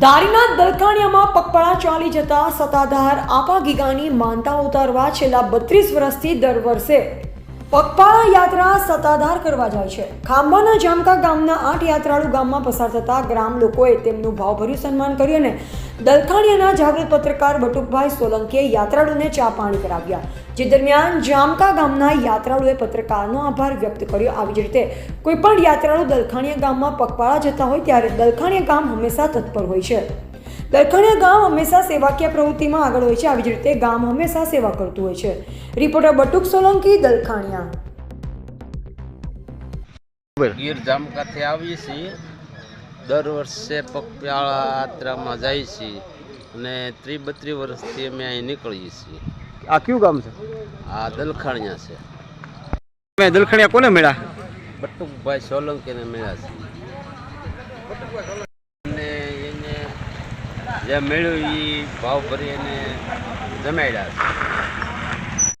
ધારીના દલકાણિયામાં પગપાળા ચાલી જતા સત્તાધાર આપા ગીગાની માનતા ઉતારવા છેલ્લા બત્રીસ વર્ષથી દર વર્ષે પગપાળા યાત્રા સત્તાધાર કરવા જાય છે. ખાંભાના જામકા ગામના આઠ યાત્રાળુ ગામમાં પસાર થતા ગ્રામ લોકોએ તેમનું ભાવભર્યું સન્માન કર્યું અને દલખાણીયાના જાગૃત પત્રકાર બટુકભાઈ સોલંકીએ યાત્રાળુને ચા પાણી કરાવ્યા. જે દરમિયાન જામકા ગામના યાત્રાળુએ પત્રકારનો આભાર વ્યક્ત કર્યો. આવી જ રીતે કોઈ પણ યાત્રાળુ દલખાણીયા ગામમાં પગપાળા જતા હોય ત્યારે દલખાણીયા ગામ હંમેશા તત્પર હોય છે. દલખાણીયા ગામ હંમેશા સેવાકીય પ્રવૃત્તિમાં આગળ હોય છે. આવી જ રીતે ગામ હંમેશા સેવા કરતું હોય છે. રિપોર્ટર બટુક સોલંકી દલખાણિયા. ગીર જામકાથી આવીએ છીએ. દર વર્ષે પગપાળા યાત્રામાં જાય છીએ અને ત્રી બત્રી વર્ષથી અમે અહીં નીકળીએ છીએ. આ કયું ગામ છે? આ દલખાણિયા છે. તમે દલખાણિયા કોને મળ્યા? બટુકભાઈ સોલંકીને મળ્યા છે જે મેળવી ભાવ ભરી અને જમાડ્યા છે